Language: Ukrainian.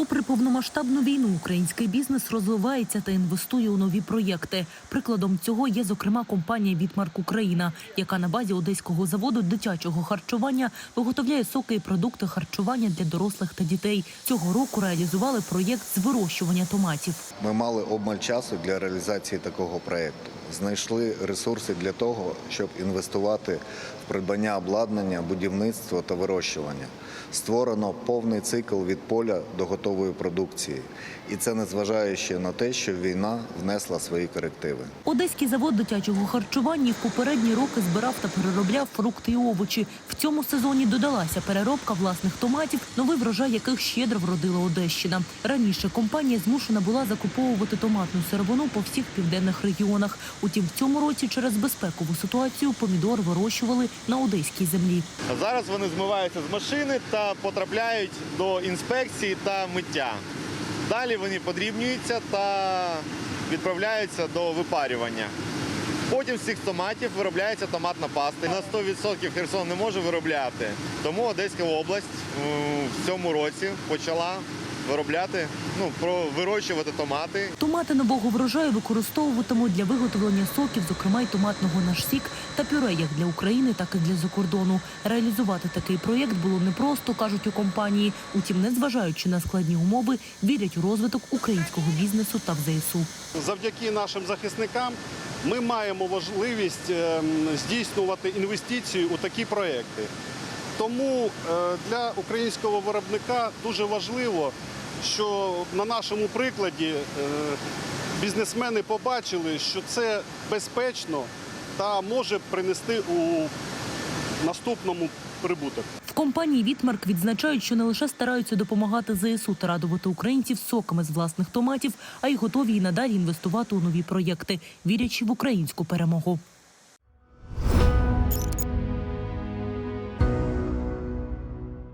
Попри повномасштабну війну, український бізнес розвивається та інвестує у нові проєкти. Прикладом цього є, зокрема, компанія Вітмарк Україна, яка на базі одеського заводу дитячого харчування виготовляє соки і продукти харчування для дорослих та дітей. Цього року реалізували проєкт з вирощування томатів. Ми мали обмаль часу для реалізації такого проєкту. Знайшли ресурси для того, щоб інвестувати в придбання обладнання, будівництво та вирощування. Створено повний цикл від поля до готової продукції. І це незважаючи на те, що війна внесла свої корективи. Одеський завод дитячого харчування в попередні роки збирав та переробляв фрукти і овочі. В цьому сезоні додалася переробка власних томатів, новий врожай яких щедро вродила Одещина. Раніше компанія змушена була закуповувати томатну сировину по всіх південних регіонах. Утім, в цьому році через безпекову ситуацію помідор вирощували на одеській землі. Зараз вони змиваються з машини та потрапляють до інспекції та миття. Далі вони подрібнюються та відправляються до випарювання. Потім з цих томатів виробляється томатна паста. На 100% Херсон не може виробляти, тому Одеська область в цьому році почала виробляти, ну, про вирощувати томати Томати нового врожаю використовуватимуть для виготовлення соків, зокрема й томатного наш сік та пюре як для України, так і для закордону. Реалізувати такий проєкт було непросто, кажуть у компанії. Утім, незважаючи на складні умови, вірять у розвиток українського бізнесу та в ЗСУ. Завдяки нашим захисникам ми маємо можливість ем, здійснювати інвестиції у такі проекти. Тому е, для українського виробника дуже важливо, що на нашому прикладі е, бізнесмени побачили, що це безпечно та може принести у наступному прибуток. В компанії Вітмарк відзначають, що не лише стараються допомагати ЗСУ та радувати українців соками з власних томатів, а й готові і надалі інвестувати у нові проєкти, вірячи в українську перемогу.